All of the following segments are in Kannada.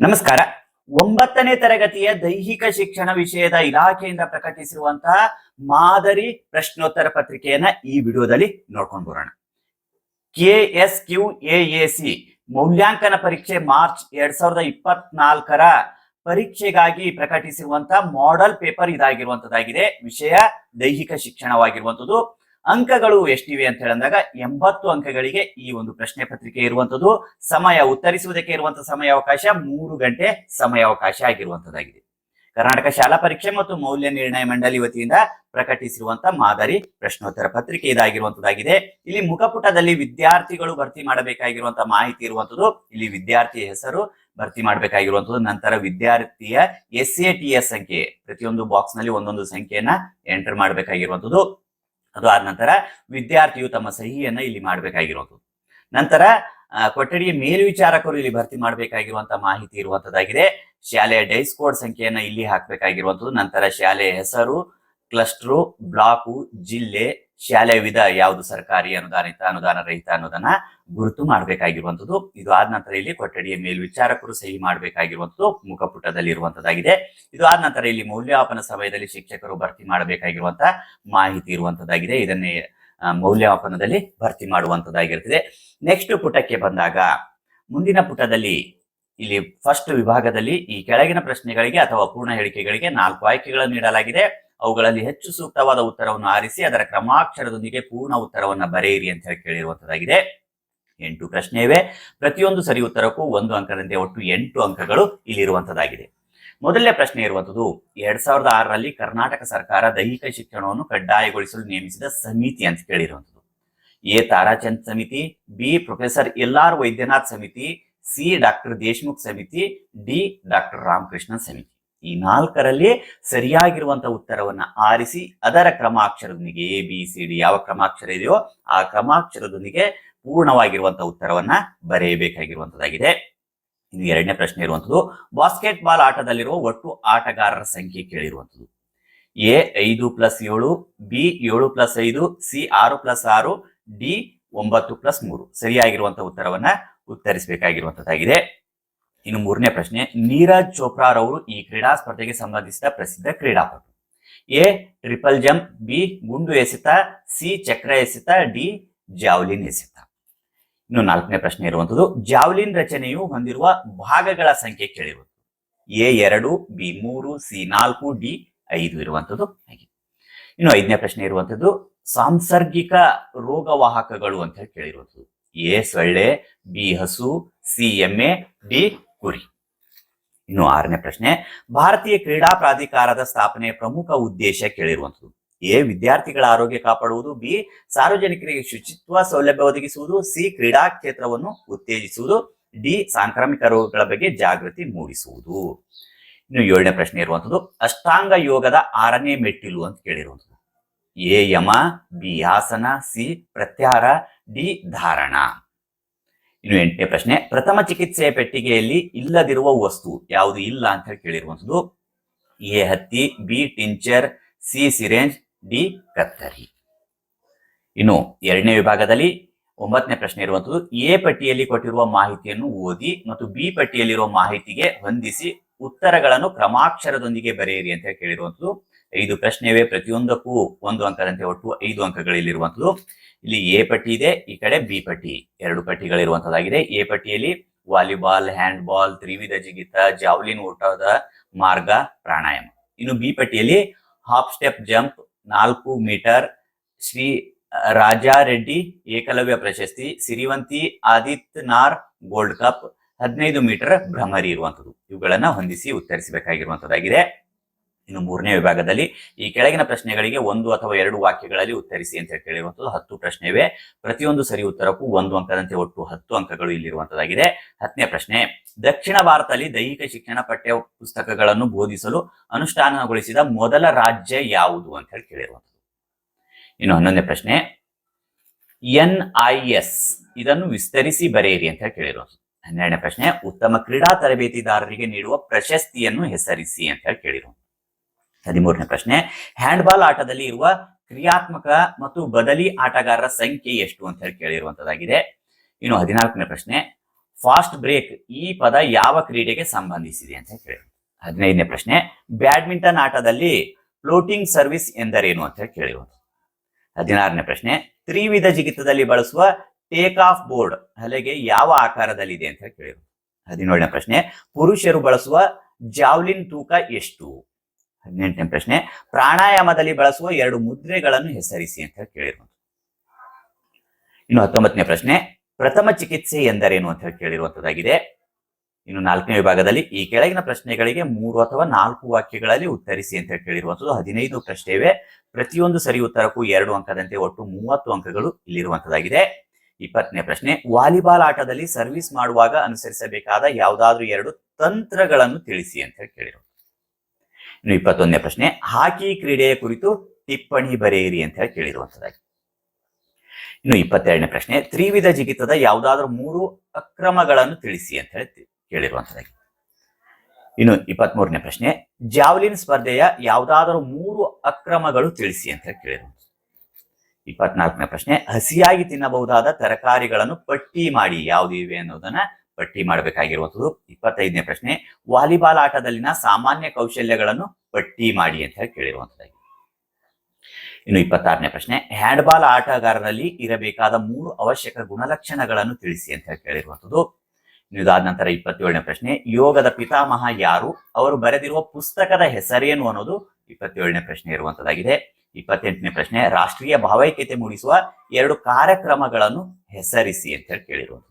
ನಮಸ್ಕಾರ. ಒಂಬತ್ತನೇ ತರಗತಿಯ ದೈಹಿಕ ಶಿಕ್ಷಣ ವಿಷಯದ ಇಲಾಖೆಯಿಂದ ಪ್ರಕಟಿಸಿರುವಂತಹ ಮಾದರಿ ಪ್ರಶ್ನೋತ್ತರ ಪತ್ರಿಕೆಯನ್ನ ಈ ವಿಡಿಯೋದಲ್ಲಿ ನೋಡ್ಕೊಂಡು ಬರೋಣ. K S Q A C ಮೌಲ್ಯಾಂಕನ ಪರೀಕ್ಷೆ ಮಾರ್ಚ್ ಎರಡ್ ಸಾವಿರದ ಇಪ್ಪತ್ನಾಲ್ಕರ ಪರೀಕ್ಷೆಗಾಗಿ ಪ್ರಕಟಿಸಿರುವಂತಹ ಮಾಡೆಲ್ ಪೇಪರ್ ಇದಾಗಿರುವಂತದ್ದಾಗಿದೆ ವಿಷಯ ದೈಹಿಕ ಶಿಕ್ಷಣವಾಗಿರುವಂತದ್ದು. ಅಂಕಗಳು ಎಷ್ಟಿವೆ ಅಂತ ಹೇಳಿದಾಗ ಎಂಬತ್ತು ಅಂಕಗಳಿಗೆ ಈ ಒಂದು ಪ್ರಶ್ನೆ ಪತ್ರಿಕೆ ಇರುವಂತದ್ದು. ಸಮಯ ಉತ್ತರಿಸುವುದಕ್ಕೆ ಇರುವಂತಹ ಸಮಯಾವಕಾಶ ಮೂರು ಗಂಟೆ ಸಮಯಾವಕಾಶ ಆಗಿರುವಂತದ್ದಾಗಿದೆ. ಕರ್ನಾಟಕ ಶಾಲಾ ಪರೀಕ್ಷೆ ಮತ್ತು ಮೌಲ್ಯ ನಿರ್ಣಯ ಮಂಡಳಿ ವತಿಯಿಂದ ಪ್ರಕಟಿಸಿರುವಂತಹ ಮಾದರಿ ಪ್ರಶ್ನೋತ್ತರ ಪತ್ರಿಕೆ ಇದಾಗಿರುವಂತದ್ದಾಗಿದೆ. ಇಲ್ಲಿ ಮುಖಪುಟದಲ್ಲಿ ವಿದ್ಯಾರ್ಥಿಗಳು ಭರ್ತಿ ಮಾಡಬೇಕಾಗಿರುವಂತಹ ಮಾಹಿತಿ ಇರುವಂತದ್ದು. ಇಲ್ಲಿ ವಿದ್ಯಾರ್ಥಿ ಹೆಸರು ಭರ್ತಿ ಮಾಡಬೇಕಾಗಿರುವಂತದ್ದು. ನಂತರ ವಿದ್ಯಾರ್ಥಿಯ ಎಸ್ ಎ ಟಿ ಎಸ್ ಸಂಖ್ಯೆ, ಪ್ರತಿಯೊಂದು ಬಾಕ್ಸ್ನಲ್ಲಿ ಒಂದೊಂದು ಸಂಖ್ಯೆಯನ್ನ ಎಂಟರ್ ಮಾಡಬೇಕಾಗಿರುವಂತದ್ದು. ಅದು ಆದ ನಂತರ ವಿದ್ಯಾರ್ಥಿಯು ತಮ್ಮ ಸಹಿಯನ್ನ ಇಲ್ಲಿ ಮಾಡಬೇಕಾಗಿರೋದು. ನಂತರ ಕೊಠಡಿಯ ಮೇಲ್ವಿಚಾರಕರು ಇಲ್ಲಿ ಭರ್ತಿ ಮಾಡಬೇಕಾಗಿರುವಂತಹ ಮಾಹಿತಿ ಇರುವಂತದ್ದಾಗಿದೆ. ಶಾಲೆಯ ಡೈಸ್ ಕೋಡ್ ಸಂಖ್ಯೆಯನ್ನ ಇಲ್ಲಿ ಹಾಕಬೇಕಾಗಿರುವಂತದ್ದು. ನಂತರ ಶಾಲೆಯ ಹೆಸರು, ಕ್ಲಸ್ಟರು, ಬ್ಲಾಕು, ಜಿಲ್ಲೆ ಶಾಲೆಯ ವಿಧ ಯಾವುದು ಸರ್ಕಾರಿ ಅನುದಾನಿತ ಅನುದಾನ ರಹಿತ ಅನ್ನೋದನ್ನ ಗುರುತು ಮಾಡಬೇಕಾಗಿರುವಂಥದ್ದು. ಇದು ಆದ ನಂತರ ಇಲ್ಲಿ ಕೊಠಡಿಯ ಮೇಲ್ವಿಚಾರಕರು ಸಹಿ ಮಾಡಬೇಕಾಗಿರುವಂಥದ್ದು ಮುಖಪುಟದಲ್ಲಿ ಇರುವಂತದ್ದಾಗಿದೆ ಇದು ಆದ ನಂತರ ಇಲ್ಲಿ ಮೌಲ್ಯಮಾಪನ ಸಮಯದಲ್ಲಿ ಶಿಕ್ಷಕರು ಭರ್ತಿ ಮಾಡಬೇಕಾಗಿರುವಂತಹ ಮಾಹಿತಿ ಇರುವಂತದ್ದಾಗಿದೆ ಇದನ್ನೇ ಮೌಲ್ಯಮಾಪನದಲ್ಲಿ ಭರ್ತಿ ಮಾಡುವಂತದ್ದಾಗಿರ್ತದೆ ನೆಕ್ಸ್ಟ್ ಪುಟಕ್ಕೆ ಬಂದಾಗ, ಮುಂದಿನ ಪುಟದಲ್ಲಿ ಇಲ್ಲಿ ಫಸ್ಟ್ ವಿಭಾಗದಲ್ಲಿ ಈ ಕೆಳಗಿನ ಪ್ರಶ್ನೆಗಳಿಗೆ ಅಥವಾ ಪೂರ್ಣ ಹೇಳಿಕೆಗಳಿಗೆ ನಾಲ್ಕು ಆಯ್ಕೆಗಳನ್ನು ನೀಡಲಾಗಿದೆ. ಅವುಗಳಲ್ಲಿ ಹೆಚ್ಚು ಸೂಕ್ತವಾದ ಉತ್ತರವನ್ನು ಆರಿಸಿ ಅದರ ಕ್ರಮಾಕ್ಷರದೊಂದಿಗೆ ಪೂರ್ಣ ಉತ್ತರವನ್ನು ಬರೆಯಿರಿ ಅಂತ ಹೇಳಿ ಕೇಳಿರುವಂತದ್ದಾಗಿದೆ. ಎಂಟು ಪ್ರಶ್ನೆ ಇವೆ ಪ್ರತಿಯೊಂದು ಸರಿ ಉತ್ತರಕ್ಕೂ ಒಂದು ಅಂಕದಂತೆ ಒಟ್ಟು ಎಂಟು ಅಂಕಗಳು ಇಲ್ಲಿರುವಂತದ್ದಾಗಿದೆ. ಮೊದಲನೇ ಪ್ರಶ್ನೆ ಇರುವಂತದ್ದು, ಎರಡ್ ಸಾವಿರದ ಆರರಲ್ಲಿ ಕರ್ನಾಟಕ ಸರ್ಕಾರ ದೈಹಿಕ ಶಿಕ್ಷಣವನ್ನು ಕಡ್ಡಾಯಗೊಳಿಸಲು ನೇಮಿಸಿದ ಸಮಿತಿ ಅಂತ ಕೇಳಿರುವಂತದ್ದು. ಎ. ತಾರಾಚಂದ್ ಸಮಿತಿ, B. Professor L. R. Vaidyanath ಸಮಿತಿ, ಸಿ. ಡಾಕ್ಟರ್ ದೇಶ್ಮುಖ್ ಸಮಿತಿ, ಡಿ. ಡಾಕ್ಟರ್ ರಾಮಕೃಷ್ಣ ಸಮಿತಿ. ಈ ನಾಲ್ಕರಲ್ಲಿ ಸರಿಯಾಗಿರುವಂತಹ ಉತ್ತರವನ್ನ ಆರಿಸಿ, ಅದರ ಕ್ರಮಾಕ್ಷರದೊಂದಿಗೆ ಎ ಬಿ ಸಿ ಡಿ ಯಾವ ಕ್ರಮಾಕ್ಷರ ಇದೆಯೋ ಆ ಕ್ರಮಾಕ್ಷರದೊಂದಿಗೆ ಪೂರ್ಣವಾಗಿರುವಂತಹ ಉತ್ತರವನ್ನ ಬರೆಯಬೇಕಾಗಿರುವಂತದ್ದಾಗಿದೆ ಇದು ಎರಡನೇ ಪ್ರಶ್ನೆ ಇರುವಂತದ್ದು ಬಾಸ್ಕೆಟ್ ಬಾಲ್ ಆಟದಲ್ಲಿರುವ ಒಟ್ಟು ಆಟಗಾರರ ಸಂಖ್ಯೆ ಕೇಳಿರುವಂತದ್ದು ಎ ಐದು ಪ್ಲಸ್ ಏಳು ಬಿ ಏಳು ಪ್ಲಸ್ ಐದು ಸಿ ಆರು ಪ್ಲಸ್ ಆರು ಡಿ ಒಂಬತ್ತು ಪ್ಲಸ್ ಮೂರು. ಸರಿಯಾಗಿರುವಂತಹ ಉತ್ತರವನ್ನ ಉತ್ತರಿಸಬೇಕಾಗಿರುವಂತದ್ದಾಗಿದೆ ಇನ್ನು ಮೂರನೇ ಪ್ರಶ್ನೆ, ನೀರಜ್ ಚೋಪ್ರಾರವರು ಈ ಕ್ರೀಡಾ ಸ್ಪರ್ಧೆಗೆ ಸಂಬಂಧಿಸಿದ ಪ್ರಸಿದ್ಧ ಕ್ರೀಡಾಪಟು. ಎ, ಟ್ರಿಪಲ್ ಜಂಪ್, ಬಿ, ಗುಂಡು ಎಸೆತ, ಸಿ, ಚಕ್ರ ಎಸೆತ, ಡಿ, ಜಾವ್ಲಿನ್ ಎಸೆತ. ಇನ್ನು ನಾಲ್ಕನೇ ಪ್ರಶ್ನೆ ಇರುವಂತದ್ದು ಜಾವ್ಲಿನ್ ರಚನೆಯು ಹೊಂದಿರುವ ಭಾಗಗಳ ಸಂಖ್ಯೆ ಕೇಳಿರುವುದು ಎ, ಎರಡು, ಬಿ, ಮೂರು, ಸಿ, ನಾಲ್ಕು, ಡಿ, ಐದು ಇರುವಂತದ್ದು ಹಾಗೆ. ಇನ್ನು ಐದನೇ ಪ್ರಶ್ನೆ ಇರುವಂತದ್ದು ಸಾಂಸರ್ಗಿಕ ರೋಗವಾಹಕಗಳು ಅಂತ ಹೇಳಿ ಕೇಳಿರುವಂತದ್ದು ಎ, ಸೊಳ್ಳೆ, ಬಿ, ಹಸು, ಸಿ ಎಮ್ಮೆ ಡಿ ಕುರಿ. ಇನ್ನು ಆರನೇ ಪ್ರಶ್ನೆ, ಭಾರತೀಯ ಕ್ರೀಡಾ ಪ್ರಾಧಿಕಾರದ ಸ್ಥಾಪನೆಯ ಪ್ರಮುಖ ಉದ್ದೇಶ ಕೇಳಿರುವಂತದ್ದು ಎ, ವಿದ್ಯಾರ್ಥಿಗಳ ಆರೋಗ್ಯ ಕಾಪಾಡುವುದು, ಬಿ, ಸಾರ್ವಜನಿಕರಿಗೆ ಶುಚಿತ್ವ ಸೌಲಭ್ಯ ಒದಗಿಸುವುದು, ಸಿ, ಕ್ರೀಡಾ ಕ್ಷೇತ್ರವನ್ನು ಉತ್ತೇಜಿಸುವುದು, ಡಿ, ಸಾಂಕ್ರಾಮಿಕ ರೋಗಗಳ ಬಗ್ಗೆ ಜಾಗೃತಿ ಮೂಡಿಸುವುದು. ಇನ್ನು ಏಳನೇ ಪ್ರಶ್ನೆ ಇರುವಂತದ್ದು ಅಷ್ಟಾಂಗ ಯೋಗದ ಆರನೇ ಮೆಟ್ಟಿಲು ಅಂತ ಕೇಳಿರುವಂತದ್ದು ಎ, ಯಮ, ಬಿ, ಆಸನ, ಸಿ ಪ್ರತ್ಯಾರ ಡಿ, ಧಾರಣ. ಇನ್ನು ಎಂಟನೇ ಪ್ರಶ್ನೆ, ಪ್ರಥಮ ಚಿಕಿತ್ಸೆಯ ಪೆಟ್ಟಿಗೆಯಲ್ಲಿ ಇಲ್ಲದಿರುವ ವಸ್ತು ಯಾವುದು? ಇಲ್ಲ ಅಂತ ಹೇಳಿ ಕೇಳಿರುವಂತದ್ದು ಎ ಹತ್ತಿ, B tincture, C syringe, D ಕತ್ತರಿ. ಇನ್ನು ಎರಡನೇ ವಿಭಾಗದಲ್ಲಿ ಒಂಬತ್ತನೇ ಪ್ರಶ್ನೆ ಇರುವಂತದ್ದು ಎ ಪಟ್ಟಿಯಲ್ಲಿ ಕೊಟ್ಟಿರುವ ಮಾಹಿತಿಯನ್ನು ಓದಿ ಮತ್ತು ಬಿ ಪಟ್ಟಿಯಲ್ಲಿರುವ ಮಾಹಿತಿಗೆ ಹೊಂದಿಸಿ ಉತ್ತರಗಳನ್ನು ಕ್ರಮಾಕ್ಷರದೊಂದಿಗೆ ಬರೆಯಿರಿ ಅಂತ ಹೇಳಿ ಕೇಳಿರುವಂತದ್ದು ಐದು ಪ್ರಶ್ನೆವೇ ಪ್ರತಿಯೊಂದಕ್ಕೂ ಒಂದು ಅಂಕದಂತೆ ಒಟ್ಟು ಐದು ಅಂಕಗಳಿಲ್ಲಿರುವಂತದ್ದು ಇಲ್ಲಿ ಎ ಪಟ್ಟಿ ಇದೆ, ಈ ಕಡೆ ಬಿ ಪಟ್ಟಿ, ಎರಡು ಪಟ್ಟಿಗಳಿರುವಂತದ್ದಾಗಿದೆ ಎ ಪಟ್ಟಿಯಲ್ಲಿ ವಾಲಿಬಾಲ್, ಹ್ಯಾಂಡ್ಬಾಲ್, ತ್ರಿವಿಧ ಜಿಗಿತ, ಜಾವ್ಲಿನ್ ಊಟದ ಮಾರ್ಗ, ಪ್ರಾಣಾಯಾಮ. ಇನ್ನು ಬಿ ಪಟ್ಟಿಯಲ್ಲಿ ಹಾಫ್ ಸ್ಟೆಪ್ ಜಂಪ್, ನಾಲ್ಕು ಮೀಟರ್, ಶ್ರೀ ರಾಜಾರೆಡ್ಡಿ ಏಕಲವ್ಯ ಪ್ರಶಸ್ತಿ, ಸಿರಿವಂತಿ ಆದಿತ್ ನಾರ್ ಗೋಲ್ಡ್ ಕಪ್, ಹದಿನೈದು ಮೀಟರ್ ಭ್ರಮರಿ ಇರುವಂತದ್ದು ಇವುಗಳನ್ನ ಹೊಂದಿಸಿ ಉತ್ತರಿಸಬೇಕಾಗಿರುವಂತದ್ದಾಗಿದೆ ಇನ್ನು ಮೂರನೇ ವಿಭಾಗದಲ್ಲಿ ಈ ಕೆಳಗಿನ ಪ್ರಶ್ನೆಗಳಿಗೆ ಒಂದು ಅಥವಾ ಎರಡು ವಾಕ್ಯಗಳಲ್ಲಿ ಉತ್ತರಿಸಿ ಅಂತ ಹೇಳಿ ಕೇಳಿರುವಂತದ್ದು ಹತ್ತು ಪ್ರಶ್ನೆ ಇವೆ ಪ್ರತಿಯೊಂದು ಸರಿ ಉತ್ತರಕ್ಕೂ ಒಂದು ಅಂಕದಂತೆ ಒಟ್ಟು ಹತ್ತು ಅಂಕಗಳು ಇಲ್ಲಿರುವಂತದ್ದಾಗಿದೆ. ಹತ್ತನೇ ಪ್ರಶ್ನೆ, ದಕ್ಷಿಣ ಭಾರತದಲ್ಲಿ ದೈಹಿಕ ಶಿಕ್ಷಣ ಪಠ್ಯ ಪುಸ್ತಕಗಳನ್ನು ಬೋಧಿಸಲು ಅನುಷ್ಠಾನಗೊಳಿಸಿದ ಮೊದಲ ರಾಜ್ಯ ಯಾವುದು ಅಂತ ಹೇಳಿ ಕೇಳಿರುವಂತದ್ದು. ಇನ್ನು ಹನ್ನೊಂದನೇ ಪ್ರಶ್ನೆ, ಎನ್ ಐ ಎಸ್, ಇದನ್ನು ವಿಸ್ತರಿಸಿ ಬರೆಯಿರಿ ಅಂತ ಹೇಳಿ ಕೇಳಿರುವಂತದ್ದು. ಹನ್ನೆರಡನೇ ಪ್ರಶ್ನೆ, ಉತ್ತಮ ಕ್ರೀಡಾ ತರಬೇತಿದಾರರಿಗೆ ನೀಡುವ ಪ್ರಶಸ್ತಿಯನ್ನು ಹೆಸರಿಸಿ ಅಂತ ಹೇಳಿ ಕೇಳಿರುವಂತದ್ದು. ಹದಿಮೂರನೇ ಪ್ರಶ್ನೆ, ಹ್ಯಾಂಡ್ಬಾಲ್ ಆಟದಲ್ಲಿ ಇರುವ ಕ್ರಿಯಾತ್ಮಕ ಮತ್ತು ಬದಲಿ ಆಟಗಾರರ ಸಂಖ್ಯೆ ಎಷ್ಟು? ಅಂತ ಹೇಳಿ ಕೇಳಿರುವಂತದ್ದಾಗಿದೆ. ಇನ್ನು ಹದಿನಾಲ್ಕನೇ ಪ್ರಶ್ನೆ, ಫಾಸ್ಟ್ ಬ್ರೇಕ್ ಈ ಪದ ಯಾವ ಕ್ರೀಡೆಗೆ ಸಂಬಂಧಿಸಿದೆ? ಅಂತ ಕೇಳಿ ಹದಿನೈದನೇ ಪ್ರಶ್ನೆ, ಬ್ಯಾಡ್ಮಿಂಟನ್ ಆಟದಲ್ಲಿ ಫ್ಲೋಟಿಂಗ್ ಸರ್ವಿಸ್ ಎಂದರೇನು? ಅಂತ ಹೇಳಿ ಕೇಳಿರುವಂಥದ್ದು ಹದಿನಾರನೇ ಪ್ರಶ್ನೆ, ತ್ರಿವಿಧ ಜಿಗಿತದಲ್ಲಿ ಬಳಸುವ ಟೇಕ್ ಆಫ್ ಬೋರ್ಡ್ ಹಲೆಗೆ ಯಾವ ಆಕಾರದಲ್ಲಿದೆ? ಅಂತ ಹೇಳಿ ಕೇಳಿರುವುದು ಹದಿನೇಳನೇ ಪ್ರಶ್ನೆ, ಪುರುಷರು ಬಳಸುವ ಜಾವ್ಲಿನ್ ತೂಕ ಎಷ್ಟು? ಹದಿನೆಂಟನೇ ಪ್ರಶ್ನೆ, ಪ್ರಾಣಾಯಾಮದಲ್ಲಿ ಬಳಸುವ ಎರಡು ಮುದ್ರೆಗಳನ್ನು ಹೆಸರಿಸಿ ಅಂತ ಹೇಳಿ ಕೇಳಿರುವುದು ಇನ್ನು ಹತ್ತೊಂಬತ್ತನೇ ಪ್ರಶ್ನೆ, ಪ್ರಥಮ ಚಿಕಿತ್ಸೆ ಎಂದರೇನು ಅಂತ ಹೇಳಿ ಕೇಳಿರುವಂತದ್ದಾಗಿದೆ ಇನ್ನು ನಾಲ್ಕನೇ ವಿಭಾಗದಲ್ಲಿ ಈ ಕೆಳಗಿನ ಪ್ರಶ್ನೆಗಳಿಗೆ ಮೂರು ಅಥವಾ ನಾಲ್ಕು ವಾಕ್ಯಗಳಲ್ಲಿ ಉತ್ತರಿಸಿ ಅಂತ ಹೇಳಿ ಕೇಳಿರುವಂತದ್ದು ಹದಿನೈದು ಪ್ರಶ್ನೆ ಇವೆ ಪ್ರತಿಯೊಂದು ಸರಿ ಉತ್ತರಕ್ಕೂ ಎರಡು ಅಂಕದಂತೆ ಒಟ್ಟು ಮೂವತ್ತು ಅಂಕಗಳು ಇಲ್ಲಿರುವಂತದ್ದಾಗಿದೆ ಇಪ್ಪತ್ತನೇ ಪ್ರಶ್ನೆ, ವಾಲಿಬಾಲ್ ಆಟದಲ್ಲಿ ಸರ್ವಿಸ್ ಮಾಡುವಾಗ ಅನುಸರಿಸಬೇಕಾದ ಯಾವುದಾದ್ರೂ ಎರಡು ತಂತ್ರಗಳನ್ನು ತಿಳಿಸಿ ಅಂತ ಹೇಳಿ ಕೇಳಿರು ಇನ್ನು ಇಪ್ಪತ್ತೊಂದನೇ ಪ್ರಶ್ನೆ, ಹಾಕಿ ಕ್ರೀಡೆಯ ಕುರಿತು ಟಿಪ್ಪಣಿ ಬರೆಯಿರಿ ಅಂತ ಹೇಳಿ ಕೇಳಿರುವಂತದ್ದಾಗಿ ಇನ್ನು ಇಪ್ಪತ್ತೆರಡನೇ ಪ್ರಶ್ನೆ, ತ್ರಿವಿಧ ಜಿಗಿತದ ಯಾವುದಾದ್ರೂ ಮೂರು ಅಕ್ರಮಗಳನ್ನು ತಿಳಿಸಿ ಅಂತ ಹೇಳಿ ಕೇಳಿರುವಂತದ್ದಾಗಿ ಇನ್ನು ಇಪ್ಪತ್ತ್ ಮೂರನೇ ಪ್ರಶ್ನೆ, ಜಾವ್ಲಿನ್ ಸ್ಪರ್ಧೆಯ ಯಾವುದಾದರೂ ಮೂರು ಅಕ್ರಮಗಳು ತಿಳಿಸಿ ಅಂತ ಹೇಳಿ ಕೇಳಿರುವಂತ ಇಪ್ಪತ್ನಾಲ್ಕನೇ ಪ್ರಶ್ನೆ, ಹಸಿಯಾಗಿ ತಿನ್ನಬಹುದಾದ ತರಕಾರಿಗಳನ್ನು ಪಟ್ಟಿ ಮಾಡಿ ಯಾವುದು ಇವೆ ಅನ್ನೋದನ್ನ ಪಟ್ಟಿ ಮಾಡಬೇಕಾಗಿರುವಂಥದ್ದು. ಇಪ್ಪತ್ತೈದನೇ ಪ್ರಶ್ನೆ, ವಾಲಿಬಾಲ್ ಆಟದಲ್ಲಿನ ಸಾಮಾನ್ಯ ಕೌಶಲ್ಯಗಳನ್ನು ಪಟ್ಟಿ ಮಾಡಿ ಅಂತ ಹೇಳಿ ಕೇಳಿರುವಂತದ್ದಾಗಿದೆ ಇನ್ನು ಇಪ್ಪತ್ತಾರನೇ ಪ್ರಶ್ನೆ, ಹ್ಯಾಂಡ್ಬಾಲ್ ಆಟಗಾರರಲ್ಲಿ ಇರಬೇಕಾದ ಮೂರು ಅವಶ್ಯಕ ಗುಣಲಕ್ಷಣಗಳನ್ನು ತಿಳಿಸಿ ಅಂತ ಹೇಳಿ ಇನ್ನು ಇದಾದ ನಂತರ ಇಪ್ಪತ್ತೇಳನೇ ಪ್ರಶ್ನೆ, ಯೋಗದ ಪಿತಾಮಹ ಯಾರು? ಅವರು ಬರೆದಿರುವ ಪುಸ್ತಕದ ಹೆಸರೇನು ಅನ್ನೋದು ಇಪ್ಪತ್ತೇಳನೇ ಪ್ರಶ್ನೆ ಇರುವಂತದ್ದಾಗಿದೆ ಇಪ್ಪತ್ತೆಂಟನೇ ಪ್ರಶ್ನೆ, ರಾಷ್ಟ್ರೀಯ ಭಾವೈಕ್ಯತೆ ಮೂಡಿಸುವ ಎರಡು ಕಾರ್ಯಕ್ರಮಗಳನ್ನು ಹೆಸರಿಸಿ ಅಂತ ಹೇಳಿ ಕೇಳಿರುವಂಥದ್ದು.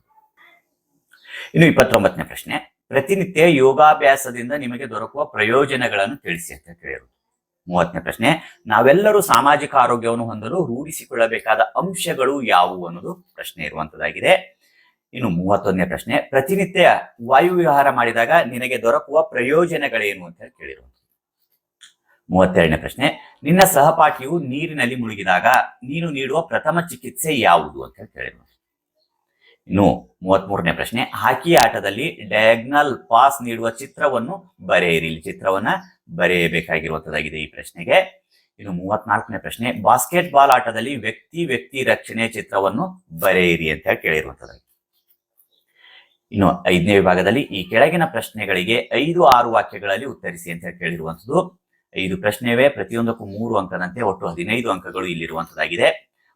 ಇನ್ನು ಇಪ್ಪತ್ತೊಂಬತ್ತನೇ ಪ್ರಶ್ನೆ. ಪ್ರತಿನಿತ್ಯ ಯೋಗಾಭ್ಯಾಸದಿಂದ ನಿಮಗೆ ದೊರಕುವ ಪ್ರಯೋಜನಗಳನ್ನು ತಿಳಿಸಿ ಅಂತ ಕೇಳಿರುವುದು ಮೂವತ್ತನೇ ಪ್ರಶ್ನೆ, ನಾವೆಲ್ಲರೂ ಸಾಮಾಜಿಕ ಆರೋಗ್ಯವನ್ನು ಹೊಂದಲು ರೂಢಿಸಿಕೊಳ್ಳಬೇಕಾದ ಅಂಶಗಳು ಯಾವುವು ಅನ್ನೋದು ಪ್ರಶ್ನೆ ಇರುವಂತದ್ದಾಗಿದೆ. ಇನ್ನು ಮೂವತ್ತೊಂದನೇ ಪ್ರಶ್ನೆ, ಪ್ರತಿನಿತ್ಯ ವಾಯು ವಿಹಾರ ಮಾಡಿದಾಗ ನಿನಗೆ ದೊರಕುವ ಪ್ರಯೋಜನಗಳೇನು ಅಂತ ಹೇಳಿ ಕೇಳಿರುವಂಥದ್ದು ಮೂವತ್ತೆರಡನೇ ಪ್ರಶ್ನೆ, ನಿನ್ನ ಸಹಪಾಠಿಯು ನೀರಿನಲ್ಲಿ ಮುಳುಗಿದಾಗ ನೀನು ನೀಡುವ ಪ್ರಥಮ ಚಿಕಿತ್ಸೆ ಯಾವುದು ಅಂತ ಹೇಳಿ ಕೇಳಿರುವಂಥದ್ದು ಇನ್ನು ಮೂವತ್ಮೂರನೇ ಪ್ರಶ್ನೆ, ಹಾಕಿ ಆಟದಲ್ಲಿ ಡಯಾಗ್ನಲ್ ಪಾಸ್ ನೀಡುವ ಚಿತ್ರವನ್ನು ಬರೆಯಿರಿ. ಚಿತ್ರವನ್ನ ಬರೆಯಬೇಕಾಗಿರುವಂತದ್ದಾಗಿದೆ ಈ ಪ್ರಶ್ನೆಗೆ. ಇನ್ನು ಮೂವತ್ನಾಲ್ಕನೇ ಪ್ರಶ್ನೆ ಬಾಸ್ಕೆಟ್ ಬಾಲ್ ಆಟದಲ್ಲಿ ವ್ಯಕ್ತಿ ವ್ಯಕ್ತಿ ರಕ್ಷಣೆ ಚಿತ್ರವನ್ನು ಬರೆಯಿರಿ ಅಂತ ಹೇಳಿ ಕೇಳಿರುವಂತದ್ದಾಗಿದೆ ಇನ್ನು ಐದನೇ ವಿಭಾಗದಲ್ಲಿ ಈ ಕೆಳಗಿನ ಪ್ರಶ್ನೆಗಳಿಗೆ ಐದು ಆರು ವಾಕ್ಯಗಳಲ್ಲಿ ಉತ್ತರಿಸಿ ಅಂತ ಹೇಳಿ ಕೇಳಿರುವಂತದ್ದು. ಐದು ಪ್ರಶ್ನೆವೇ ಪ್ರತಿಯೊಂದಕ್ಕೂ ಮೂರು ಅಂಕದಂತೆ ಒಟ್ಟು ಹದಿನೈದು ಅಂಕಗಳು ಇಲ್ಲಿರುವಂತದ್ದಾಗಿದೆ.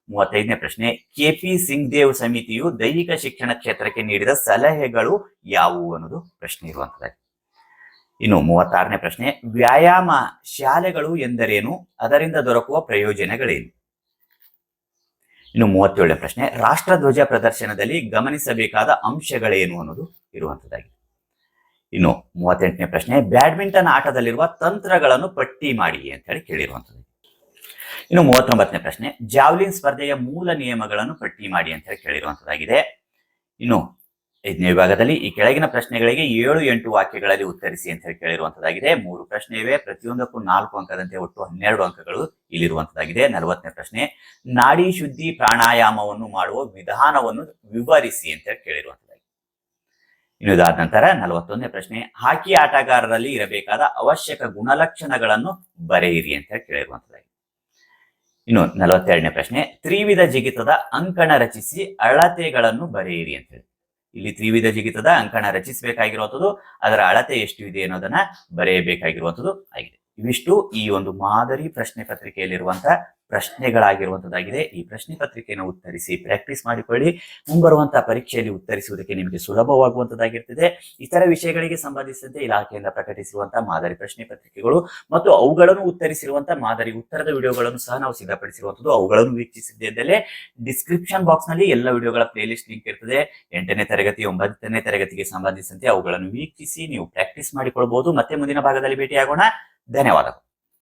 ಮೂವತ್ತೈದನೇ ಪ್ರಶ್ನೆ ಕೆಪಿ ಸಿಂಗ್ ದೇವ್ ಸಮಿತಿಯು ದೈಹಿಕ ಶಿಕ್ಷಣ ಕ್ಷೇತ್ರಕ್ಕೆ ನೀಡಿದ ಸಲಹೆಗಳು ಯಾವುವು ಅನ್ನೋದು ಪ್ರಶ್ನೆ ಇರುವಂತದ್ದಾಗಿದೆ ಇನ್ನು ಮೂವತ್ತಾರನೇ ಪ್ರಶ್ನೆ, ವ್ಯಾಯಾಮ ಶಾಲೆಗಳು ಎಂದರೇನು? ಅದರಿಂದ ದೊರಕುವ ಪ್ರಯೋಜನಗಳೇನು? ಇನ್ನು ಮೂವತ್ತೇಳನೇ ಪ್ರಶ್ನೆ, ರಾಷ್ಟ್ರಧ್ವಜ ಪ್ರದರ್ಶನದಲ್ಲಿ ಗಮನಿಸಬೇಕಾದ ಅಂಶಗಳೇನು ಅನ್ನೋದು ಇರುವಂತದ್ದಾಗಿದೆ ಇನ್ನು ಮೂವತ್ತೆಂಟನೇ ಪ್ರಶ್ನೆ, ಬ್ಯಾಡ್ಮಿಂಟನ್ ಆಟದಲ್ಲಿರುವ ತಂತ್ರಗಳನ್ನು ಪಟ್ಟಿ ಮಾಡಿ ಅಂತ ಹೇಳಿ ಕೇಳಿರುವಂತದ್ದು. ಇನ್ನು ಮೂವತ್ತೊಂಬತ್ತನೇ ಪ್ರಶ್ನೆ, ಜಾವ್ಲಿನ್ ಸ್ಪರ್ಧೆಯ ಮೂಲ ನಿಯಮಗಳನ್ನು ಪಟ್ಟಿ ಮಾಡಿ ಅಂತ ಹೇಳಿ ಕೇಳಿರುವಂತದ್ದಾಗಿದೆ. ಇನ್ನು ಐದನೇ ವಿಭಾಗದಲ್ಲಿ ಈ ಕೆಳಗಿನ ಪ್ರಶ್ನೆಗಳಿಗೆ ಏಳು ಎಂಟು ವಾಕ್ಯಗಳಲ್ಲಿ ಉತ್ತರಿಸಿ ಅಂತ ಹೇಳಿ ಕೇಳಿರುವಂತದ್ದಾಗಿದೆ. ಮೂರು ಪ್ರಶ್ನೆ ಇವೆ, ಪ್ರತಿಯೊಂದಕ್ಕೂ ನಾಲ್ಕು ಅಂಕದಂತೆ ಒಟ್ಟು ಹನ್ನೆರಡು ಅಂಕಗಳು ಇಲ್ಲಿರುವಂತದ್ದಾಗಿದೆ. ನಲವತ್ತನೇ ಪ್ರಶ್ನೆ, ನಾಡಿ ಶುದ್ಧಿ ಪ್ರಾಣಾಯಾಮವನ್ನು ಮಾಡುವ ವಿಧಾನವನ್ನು ವಿವರಿಸಿ ಅಂತ ಹೇಳಿ ಕೇಳಿರುವಂತದ್ದಾಗಿದೆ. ಇನ್ನು ಇದಾದ ನಂತರ ನಲವತ್ತೊಂದನೇ ಪ್ರಶ್ನೆ, ಹಾಕಿ ಆಟಗಾರರಲ್ಲಿ ಇರಬೇಕಾದ ಅವಶ್ಯಕ ಗುಣಲಕ್ಷಣಗಳನ್ನು ಬರೆಯಿರಿ ಅಂತ ಹೇಳಿ ಕೇಳಿರುವಂತದ್ದಾಗಿದೆ. ಇನ್ನು ನಲವತ್ತೆರಡನೇ ಪ್ರಶ್ನೆ, ತ್ರಿವಿಧ ಜಿಗಿತದ ಅಂಕಣ ರಚಿಸಿ ಅಳತೆಗಳನ್ನು ಬರೆಯಿರಿ ಅಂತ ಹೇಳಿ. ಇಲ್ಲಿ ತ್ರಿವಿಧ ಜಿಗಿತದ ಅಂಕಣ ರಚಿಸಬೇಕಾಗಿರುವಂಥದ್ದು, ಅದರ ಅಳತೆ ಎಷ್ಟು ಇದೆ ಅನ್ನೋದನ್ನ ಬರೆಯಬೇಕಾಗಿರುವಂಥದ್ದು ಆಗಿದೆ. ಇವಿಷ್ಟು ಈ ಒಂದು ಮಾದರಿ ಪ್ರಶ್ನೆ ಪತ್ರಿಕೆಯಲ್ಲಿರುವಂತಹ ಪ್ರಶ್ನೆಗಳಾಗಿರುವಂತದ್ದಾಗಿದೆ. ಈ ಪ್ರಶ್ನೆ ಪತ್ರಿಕೆಯನ್ನು ಉತ್ತರಿಸಿ ಪ್ರಾಕ್ಟೀಸ್ ಮಾಡಿಕೊಳ್ಳಿ. ಮುಂಬರುವಂತಹ ಪರೀಕ್ಷೆಯಲ್ಲಿ ಉತ್ತರಿಸುವುದಕ್ಕೆ ನಿಮಗೆ ಸುಲಭವಾಗುವಂತದ್ದಾಗಿರ್ತದೆ. ಇತರ ವಿಷಯಗಳಿಗೆ ಸಂಬಂಧಿಸಿದಂತೆ ಇಲಾಖೆಯಿಂದ ಪ್ರಕಟಿಸಿರುವಂತಹ ಮಾದರಿ ಪ್ರಶ್ನೆ ಪತ್ರಿಕೆಗಳು ಮತ್ತು ಅವುಗಳನ್ನು ಉತ್ತರಿಸಿರುವಂತಹ ಮಾದರಿ ಉತ್ತರದ ವಿಡಿಯೋಗಳನ್ನು ಸಹ ನಾವು ಸಿದ್ಧಪಡಿಸಿರುವಂತದ್ದು. ಅವುಗಳನ್ನು ವೀಕ್ಷಿಸಿದ್ದಲ್ಲೇ ಡಿಸ್ಕ್ರಿಪ್ಷನ್ ಬಾಕ್ಸ್ನಲ್ಲಿ ಎಲ್ಲ ವಿಡಿಯೋಗಳ ಪ್ಲೇಲಿಸ್ಟ್ ಲಿಂಕ್ ಇರ್ತದೆ. ಎಂಟನೇ ತರಗತಿ, ಒಂಬತ್ತನೇ ತರಗತಿಗೆ ಸಂಬಂಧಿಸಿದಂತೆ ಅವುಗಳನ್ನು ವೀಕ್ಷಿಸಿ ನೀವು ಪ್ರಾಕ್ಟೀಸ್ ಮಾಡಿಕೊಳ್ಬಹುದು. ಮತ್ತೆ ಮುಂದಿನ ಭಾಗದಲ್ಲಿ ಭೇಟಿಯಾಗೋಣ. ధన్యవాదాలు